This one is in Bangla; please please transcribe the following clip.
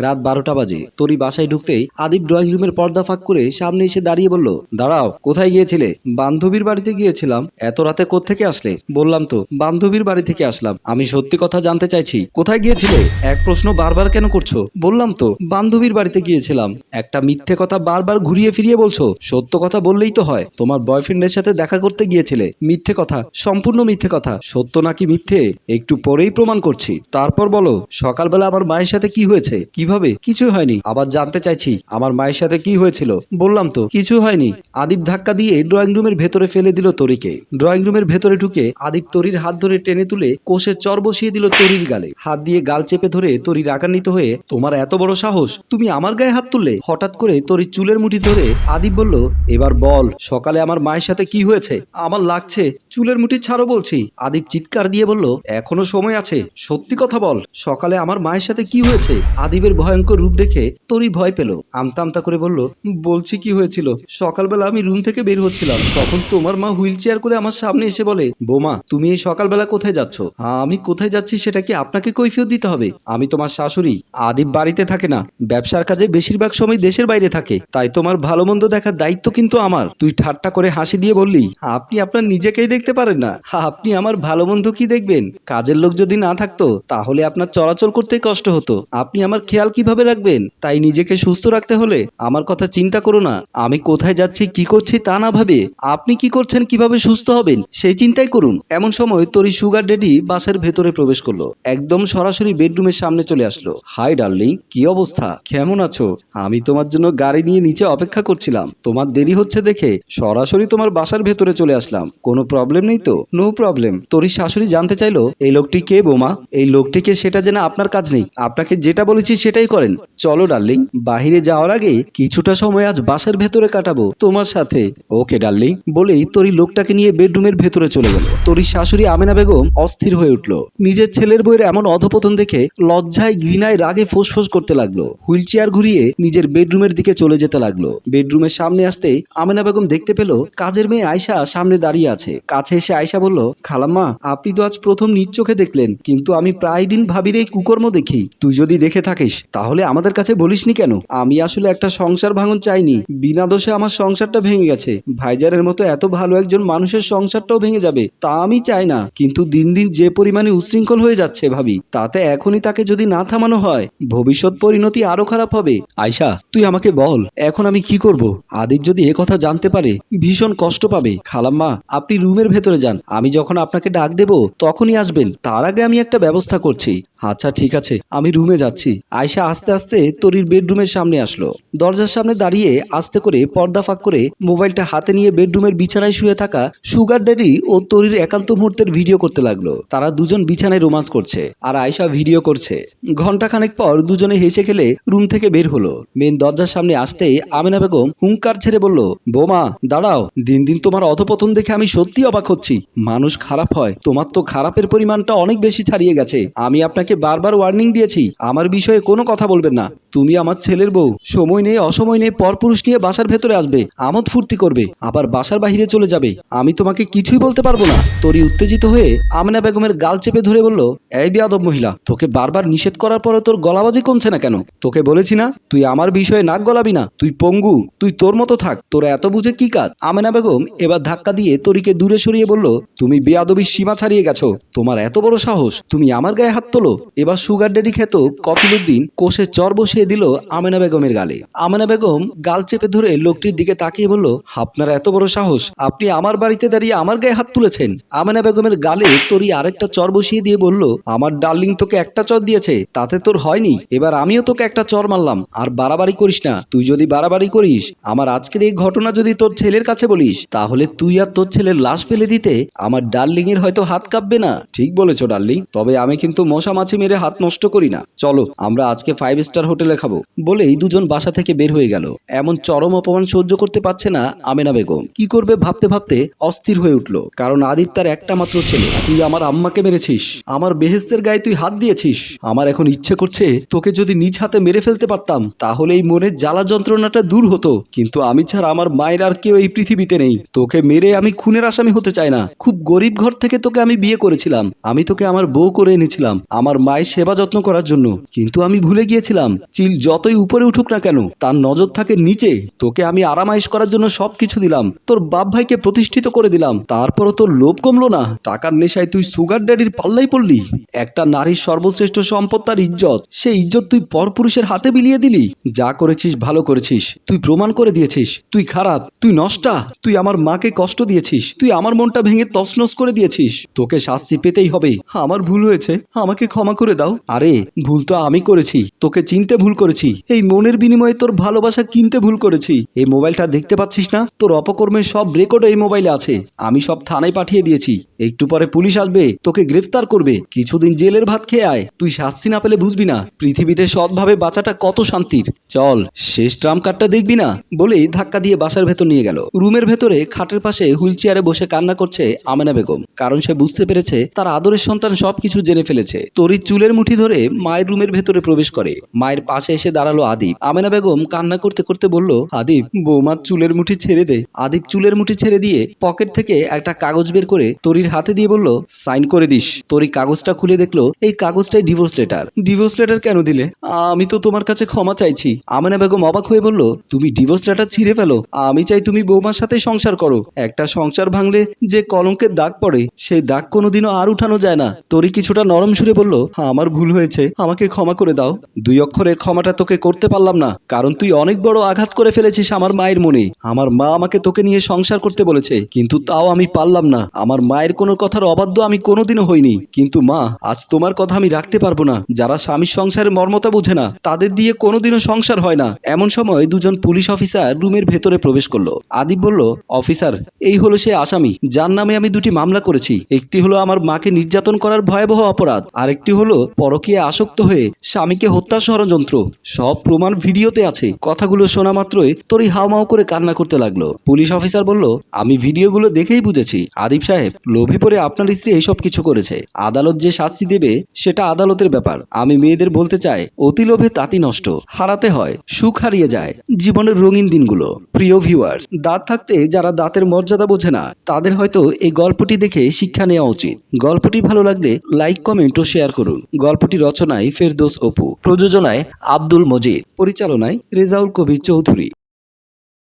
রাত বারোটা বাজে। তরি বাসায় ঢুকতেই আদিব ড্রয়িং রুমের পর্দা ফাঁক করে সামনে এসে দাঁড়িয়ে বলল, দাঁড়াও, কোথায় গিয়েছিলে? বান্ধবীর বাড়িতে গিয়েছিলাম। এত রাতে কোত্থেকে আসলে? বললাম তো, বান্ধবীর বাড়ি থেকে আসলাম। আমি সত্যি কথা জানতে চাইছি, কোথায় গিয়েছিলে? এক প্রশ্ন বারবার কেন করছ? বললাম তো, বান্ধবীর বাড়িতে গিয়েছিলাম। একটা মিথ্যে কথা বারবার ঘুরিয়ে ফিরিয়ে বলছো, সত্য কথা বললেই তো হয়। তোমার বয়ফ্রেন্ডের সাথে দেখা করতে গিয়েছিলে। মিথ্যে কথা, সম্পূর্ণ মিথ্যে কথা। সত্য নাকি মিথ্যে? একটু পরেই প্রমাণ করছি। তারপর বলো, সকালবেলা আমার মায়ের সাথে কি হয়েছে? কীভাবে? কিছুই হয়নি। আবার জানতে চাইছি, আমার মায়ের সাথে কি হয়েছিল? বললাম তো কিছু হয়নি। আদিব ধাক্কা দিয়ে ড্রয়িং রুমের ভেতরে ফেলে দিল তরিকে। ড্রয়িং রুমের ভেতরে ঢুকে আদিব তরির হাত ধরে টেনে তুলে কোষে চর বসিয়ে দিল তরির গালে। হাত দিয়ে গাল চেপে ধরে তরি রাগান্বিত হয়ে, তোমার এত বড় সাহস? তুমি আমার গায়ে হাত তুললে? হঠাৎ করে তরির চুলের মুঠি ধরে আদিব বলল, এবার বল, সকালে আমার মায়ের সাথে কি হয়েছে? আমার লাগছে, চুলের মুঠি ছাড়ো বলছি। আদিব চিৎকার দিয়ে বলল, এখনও সময় আছে, সত্যি কথা বল, সকালে আমার মায়ের সাথে কি হয়েছে? আদিবের ভয়ঙ্কর রূপ দেখে তরি ভয় পেল। আমতা আমতা করে বলল, বলছি কি হয়েছিল? সকালবেলা আমি রুম থেকে বের হচ্ছিলাম। তখন তোমার মা হুইল চেয়ার করে আমার সামনে এসে বলে, বোমা, তুমি এই সকালবেলা কোথায় যাচ্ছ? হ্যাঁ আমি কোথায় যাচ্ছি সেটা কি আপনাকে কৈফিয়ত দিতে হবে? আমি তোমার শাশুড়ি, আদিব বাড়িতে থাকে না। ব্যবসার কাজে বেশিরভাগ সময় দেশের বাইরে থাকে। তাই তোমার ভালো মন্দ দেখার দায়িত্ব কিন্তু আমার। তুই ঠাট্টা করে হাসি দিয়ে বললি, আপনি আপনার নিজেকেই দেখতে পারেন না। আপনি আমার ভালো মন্দ কি দেখবেন? কাজের লোক যদি না থাকতো, তাহলে আপনার চলাচল করতেই কষ্ট হতো। আপনি আমার খেয়াল কীভাবে রাখবেন? তাই নিজেকে সুস্থ রাখতে হলে আমার কথা চিন্তা করো না। আমি কোথায় যাচ্ছি, কি করছি তা না ভাবে। আপনি কি করছেন, কীভাবে সুস্থ হবেন, সেই চিন্তাই করুন। এমন সময় তরি সুগার ডেডি বাসের ভেতরে প্রবেশ করল। একদম সরাসরি বেডরুমের সামনে চলে আসলো। হাই ডার্লিং, কি অবস্থা? কেমন আছো? আমি তোমার জন্য গাড়ি নিয়ে নিচে অপেক্ষা করছিলাম। তোমার দেরি হচ্ছে দেখে সরাসরি তোমার বাসার ভেতরে চলে আসলাম। কোনো প্রবলেম নেই তো? No problem. তোরই শাশুড়ি জানতে চাইলো, এই লোকটি কে বোমা? এই লোকটিকে সেটা যেন আপনার কাজ নেই। আপনাকে যেটা বলেছি সেটাই করেন। চলো ডার্লিং, বাহিরে যাওয়ার আগে কিছুটা সময় আজ বাসার ভেতরে কাটাবো তোমার সাথে। ওকে ডার্লিং, বলেই তোরই লোকটাকে নিয়ে বেডরুমের ভেতরে চলে গেল। তোরই শাশুড়ি আমেনা বেগম অস্থির হয়ে উঠল। নিজের ছেলের বইয়ের এমন অধপতন দেখে লজ্জায় ঘৃণায় রাগে ফোঁস করতে লাগল। হুইল চেয়ার ঘুরিয়ে নিজের বেডরুমের দিকে চলে যেতে লাগল। বেডরুমের সামনে আসতেই আমেনা বেগম দেখতে পেল কাজের মেয়ে আয়সা সামনে দাঁড়িয়ে আছে। কাছে এসে আয়শা বলল, খালাম্মা, আপনি তো আজ প্রথম নিজ চোখে দেখলেন, কিন্তু আমি প্রায় দিন ভাবির এই কুকর্ম দেখি। তুই যদি দেখে থাকিস তাহলে আমাদের কাছে বলিসনি কেন? আমি আসলে একটা সংসার ভাঙন চাইনি। বিনা দোষে আমার সংসারটা ভেঙে গেছে। ভাইজারের মতো এত ভালো একজন মানুষের সংসারটাও ভেঙে যাবে, তা আমি চাই না। কিন্তু দিন দিন যে পরিমাণে উশৃঙ্খল হয়ে যাচ্ছে ভাবি, তাতে এখনই তাকে যদি না থামানো হয়, ভবিষ্যৎ পরিণতি আরও খারাপ হবে। আয়শা, তুই আমাকে বল, এখন আমি কি করব? আদিব যদি এ কথা জানতে পারে, ভীষণ কষ্ট পাবে। খালাম্মা, আপনি রুমের ভেতরে যান। আমি যখন আপনাকে ডাক দেব, তখনই আসবেন। তার আগে আমি একটা ব্যবস্থা করছি। আচ্ছা ঠিক আছে। আমি রুমে যাচ্ছি। আয়শা আস্তে আস্তে তরির বেডরুমের সামনে আসলো। দরজার সামনে দাঁড়িয়ে আস্তে করে পর্দা ফাঁক করে মোবাইলটা হাতে নিয়ে বেডরুমের বিছানায় শুয়ে থাকা সুগার ড্যাডি ও তরির একান্ত মুহূর্তের ভিডিও করতে লাগল। তারা দুজন বিছানায় রোমান্স করছে আর আয়শা ভিডিও করছে। ঘণ্টা খানেক পর দুজনে হেসে খেলে রুম থেকে বের হলো। মেন দরজার সামনে আসতেই আমিনা বেগম হুঙ্কার ছেড়ে বলল, বোমা, দাঁড়াও। দিন দিন তোমার অধপতন দেখে আমি সত্যি অবাক হচ্ছি। মানুষ খারাপ হয়। তোমার তো খারাপের পরিমাণটা অনেক বেশি ছাড়িয়ে গেছে। আমি আপনাকে বারবার ওয়ার্নিং দিয়েছি। আমার বিষয়ে কোনো কথা বলবেন না। তুমি আমার ছেলের বউ। সময় নেই, অসময় নেই, পরপুরুষ নিয়ে বাসার ভেতরে আসবে। আমোদ ফুর্তি করবে। আবার বাসার বাহিরে চলে যাবে। আমি তোমাকে কিছুই বলতে পারব না। তোরই উত্তেজিত হয়ে আমিনা বেগমের গাল চেপে ধরে বলল, এই বিয়াদব মহিলা, তোকে বারবার নিষেধ করার পরে তোর গলাবাজি কমছে না কেন? তোকে বলেছি না, তুই আমার বিষয়ে নাক গলাবি না। তুই পঙ্গু, তুই তোর মতো থাক। তোর এত বুঝে কি কাজ? আমেনা বেগম এবার ধাক্কা দিয়ে তরিকে দূরে সরিয়ে বলল, তুমি বেয়াদবির সীমা ছাড়িয়ে গেছো। তোমার এত বড় সাহস। তুমি আমার গায়ে হাত তোলো। এবার সুগার ড্যাডি খেত কফিলুদ্দিন কোষে চর বসিয়ে দিল আমেনা বেগমের গালে। আমেনা বেগম গাল চেপে ধরে লোকটির দিকে তাকিয়ে বলল, আপনার এত বড় সাহস, আপনি আমার বাড়িতে দাঁড়িয়ে আমার গায়ে হাত তুলেছেন। আমেনা বেগমের গালে তরি আরেকটা চর বসিয়ে দিয়ে বলল, আমার ডার্লিং তোকে একটা চর দিয়েছে, তাতে তোর হয়নি। এবার আমিও তোকে একটা চর মারলাম, আর বাড়াবাড়ি করিস না। তুই যদি বাড়াবাড়ি করিস, আমার আজকের এই ঘটনা যদি তোর ছেলের কাছে বলিস, তাহলে তুই আর তোর ছেলের লাশ ফেলে দিতে আমার ডার্লিং এর হয়তো হাত কাঁপবে না। ঠিক বলেছ ডার্লিং, তবে আমি কিন্তু মশা মাছি মেরে হাত নষ্ট করি না। চলো, আমরা আজকে ফাইভ স্টার হোটেলে খাব। বলেই দুজন বাসা থেকে বের হয়ে গেল। এমন চরম অপমান সহ্য করতে পারছে না আমেনা বেগম। কি করবে ভাবতে ভাবতে অস্থির হয়ে উঠল। কারণ আদিত তার একটা মাত্র ছেলে। তুই আমার আম্মাকে মেরেছিস। আমার বেহেস্তের গায়ে তুই হাত দিয়েছিস। আমার এখন ইচ্ছে করছে তোকে যদি নিজ হাতে মেরে ফেলতে পারতাম তাহলে এই মনের জ্বালা যন্ত্রণাটা দূর হতো। কিন্তু আমি ছাড়া আমার মায়ের আর কেউ এই পৃথিবীতে নেই। তোকে মেরে আমি খুনের আসামি হতে চাই না। খুব গরিব ঘর থেকে তোকে আমি বিয়ে করেছিলাম। আমি তোকে আমার বউ করে এনেছিলাম। আমার আমার মায়ের সেবা যত্ন করার জন্য। কিন্তু আমি ভুলে গিয়েছিলাম, চিল যতই উপরে উঠুক না কেন, তার নজর থাকে নিচে। তোকে আমি আরামাইশ করার জন্য সবকিছু দিলাম, তোর বাপ ভাইকে প্রতিষ্ঠিত করে দিলাম, তারপরও তোর লোভ কমলো না। টাকার নেশায় তুই সুগার ড্যাডির পাল্লাই পড়লি। একটা নারীর সর্বশ্রেষ্ঠ সম্পদ তার ইজ্জত। সেই ইজ্জত তুই পরপুরুষের হাতে বিলিয়ে দিলি। যা করেছিস, ভালো করেছিস। তুই প্রমাণ করে দিয়েছিস। তুই খারাপ, তুই নষ্টা, তুই আমার মাকে কষ্ট দিয়েছিস। তুই আমার মনটা ভেঙে তছনছ করে দিয়েছিস। তোকে শাস্তি পেতেই হবে। আমার ভুল হয়েছে, আমাকে ক্ষমা করে দাও। আরে, ভুল তো আমি করেছি। তোকে চিনতে ভুল করেছি। এই মনের বিনিময়ে তোর ভালোবাসা কিনতে ভুল করেছি। এই মোবাইলটা দেখতে পাচ্ছিস না? তোর অপকর্মের সব রেকর্ড এই মোবাইলে আছে। আমি সব থানায় পাঠিয়ে দিয়েছি। একটু পরে পুলিশ আসবে, তোকে গ্রেফতার করবে। কিছুদিন জেলের ভাত খেয়ে আয়। তুই শাস্তি না পেলে বুঝবি না। পৃথিবীতে সৎভাবে বাঁচাটা কত শান্তির। চল, শেষ ট্রাম কার্ডটা দেখবি না? বলেই ধাক্কা দিয়ে বাসার ভেতর নিয়ে গেল। রুমের ভেতরে খাটের পাশে হুইল চেয়ারে বসে কান্না করছে আমেনা বেগম। কারণ সে বুঝতে পেরেছে, তার আদরের সন্তান সবকিছু জেনে ফেলেছে। তরির চুলের মুঠি ধরে মায়ের রুমের ভেতরে প্রবেশ করে। মায়ের পাশে এসে দাঁড়াল আদিব। আমেনা বেগম কান্না করতে করতে বলল, আদিব বৌমার চুলের মুঠি ছেড়ে দে। আদিব চুলের মুঠি ছেড়ে দিয়ে পকেট থেকে একটা কাগজ বের করে তরির হাতে দিয়ে বলল, সাইন করে দিস। তরি কাগজটা খুলে দেখল, এই কাগজটাই ডিভোর্স লেটার। ডিভোর্স লেটার কেন দিলে? আমি তো তোমার কাছে ক্ষমা চাইছি। আমেনা বেগম অবাক হয়ে বলল, তুমি ডিভোর্স লেটার ছিঁড়ে ফেলো। আমি চাই তুমি বৌমার সাথে সংসার করো। একটা সংসার ভাঙলে যে কলঙ্কের দাগ পড়ে, সেই দাগ কোনোদিনও আর উঠানো যায় না। তরি কিছুটা নরম সুরে বলল আমার ভুল হয়েছে। আমাকে ক্ষমা করে দাও। দুই অক্ষরের ক্ষমাটা তোকে করতে পারলাম না, কারণ তুই অনেক বড় আঘাত করে ফেলেছিস আমার মায়ের মনে। আমার মা আমাকে তোকে নিয়ে সংসার করতে বলেছে, কিন্তু তাও আমি পারলাম না। আমার মায়ের কোনো কথার অবাধ্য আমি কোনোদিনও হইনি। কিন্তু মা, আজ তোমার কথা আমি রাখতে পারব না। যারা স্বামীর সংসারের মর্মতা বোঝে না, তাদের দিয়ে কোনোদিনও সংসার হয় না। এমন সময় দুজন পুলিশ অফিসার রুমের ভেতরে প্রবেশ করল। আদিব বলল, অফিসার, এই হলো সে আসামি। যার নামে আমি দুটি মামলা করেছি। একটি হলো আমার মাকে নির্যাতন করার ভয়াবহ অপরাধ, আরেকটি হলো, পরকীয়া আসক্ত হয়ে স্বামীকে হত্যা ষড়যন্ত্র। সব প্রমাণ ভিডিওতে আছে। কথাগুলো শোনা মাত্রই তোরই হাওমাও করে কান্না করতে লাগল। পুলিশ অফিসার বলল, আমি ভিডিওগুলো দেখেই বুঝেছি। আদিব সাহেব, লোভে পড়ে আপনার স্ত্রী এইসব কিছু করেছে। আদালত যে শাস্তি দেবে, সেটা আদালতের ব্যাপার। আমি মেয়েদের বলতে চাই, অতি লোভে তাঁতি নষ্ট। হারাতে হয়, সুখ হারিয়ে যায়। জীবনের রঙিন দিনগুলো। প্রিয় ভিউয়ার্স দাঁত থাকতে যারা দাঁতের মর্যাদা বোঝে না, তাদের হয়তো এই গল্পটি দেখে শিক্ষা নেওয়া উচিত। গল্পটি ভালো লাগলে লাইক কমেন্ট ও শেয়ার করুন। গল্পটি রচনায় ফেরদোস অপু প্রযোজনায় আব্দুল মজিদ পরিচালনায় রেজাউল কবির চৌধুরী।